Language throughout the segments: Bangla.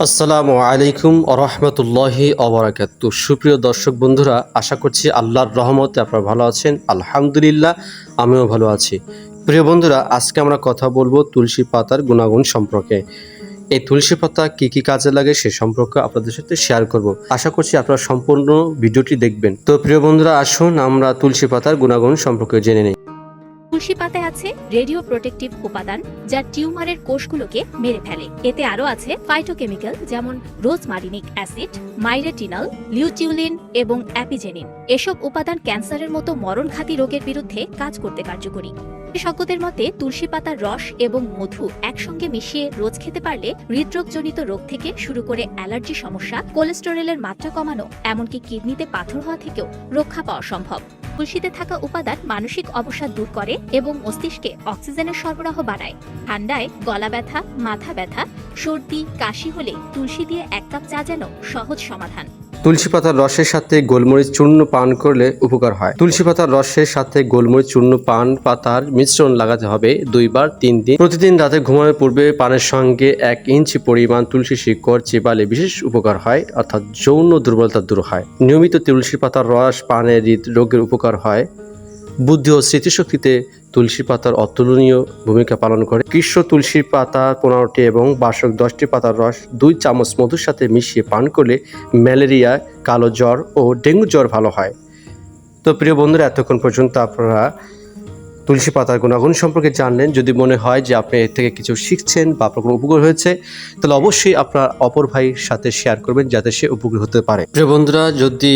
আসসালামু আলাইকুম রহমতুল্লাহি অবরাকাত সুপ্রিয় দর্শক বন্ধুরা, আশা করছি আল্লাহর রহমতে আপনারা ভালো আছেন। আলহামদুলিল্লাহ, আমিও ভালো আছি। প্রিয় বন্ধুরা, আজকে আমরা কথা বলব তুলসী পাতার গুণাগুণ সম্পর্কে। এই তুলসী পাতা কি কি কাজে লাগে সে সম্পর্কে আপনাদের সাথে শেয়ার করব। আশা করছি আপনারা সম্পূর্ণ ভিডিওটি দেখবেন। তো প্রিয় বন্ধুরা, আসুন আমরা তুলসী পাতার গুণাগুণ সম্পর্কে জেনে নিই। তুলসী পাতায় আছে রেডিও প্রোটেকটিভ উপাদান, যা টিউমারের কোষগুলোকে মেরে ফেলে। এতে আরও আছে ফাইটোকেমিক্যাল যেমন রোজমারিনিক অ্যাসিড, মাইরেটিনাল, লিউটিউলিন এবং অ্যাপিজেনিন। এসব উপাদান ক্যান্সারের মতো মরণঘাতী রোগের বিরুদ্ধে কাজ করতে কার্যকরী। বিশেষজ্ঞদের মতে, তুলসী পাতার রস এবং মধু একসঙ্গে মিশিয়ে রোজ খেতে পারলে হৃদরোগজনিত রোগ থেকে শুরু করে অ্যালার্জি সমস্যা, কোলেস্টেরলের মাত্রা কমানো, এমনকি কিডনিতে পাথর হওয়া থেকেও রক্ষা পাওয়া সম্ভব। তুলসীতে থাকা উপাদান মানসিক অবসাদ দূর করে এবং মস্তিষ্কে অক্সিজেনের সরবরাহ বাড়ায়। ঠান্ডায় গলা ব্যথা, মাথা ব্যথা, সর্দি, কাশি হলে তুলসী দিয়ে এক কাপ চা যেন সহজ সমাধান। তুলসী পাতার রসের সাথে গোলমরিচ চূর্ণ পান করলে উপকার হয়। তুলসী পাতার রসের সাথে গোলমরিচ চূর্ণ পান পাতার মিশ্রণ লাগাতে হবে দুইবার তিন দিন। প্রতিদিন রাতে ঘুমানোর পূর্বে পানের সঙ্গে এক ইঞ্চি পরিমাণ তুলসী শিকড় চিবালে বিশেষ উপকার হয়, অর্থাৎ যৌন দুর্বলতা দূর হয়। নিয়মিত তুলসী পাতার রস পানের হৃদরোগের উপকার হয়। বুদ্ধি ও স্মৃতিশক্তিতে তুলসী পাতার অতুলনীয় ভূমিকা পালন করে। কৃষ্ণ তুলসী পাতা পনেরোটি এবং বাসক দশটি পাতার রস দুই চামচ মধুর সাথে মিশিয়ে পান করলে ম্যালেরিয়া, কালো জ্বর ও ডেঙ্গু জ্বর ভালো হয়। তো প্রিয় বন্ধুরা, এতক্ষণ পর্যন্ত আপনারা তুলসী পাতার গুণাগুণ সম্পর্কে জানলেন। যদি মনে হয় যে আপনি এর থেকে কিছু শিখছেন বা আপনার কোনো উপকার হয়েছে, তাহলে অবশ্যই আপনার অপর ভাইয়ের সাথে শেয়ার করবেন যাতে সে উপকৃত হতে পারে। প্রিয় বন্ধুরা, যদি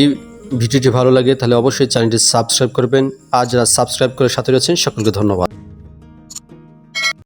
ভিডিওটি ভালো লাগে তাহলে অবশ্যই চ্যানেলটি সাবস্ক্রাইব করবেন। আর যারা সাবস্ক্রাইব করে সাথে রয়েছেন, সকলকে ধন্যবাদ।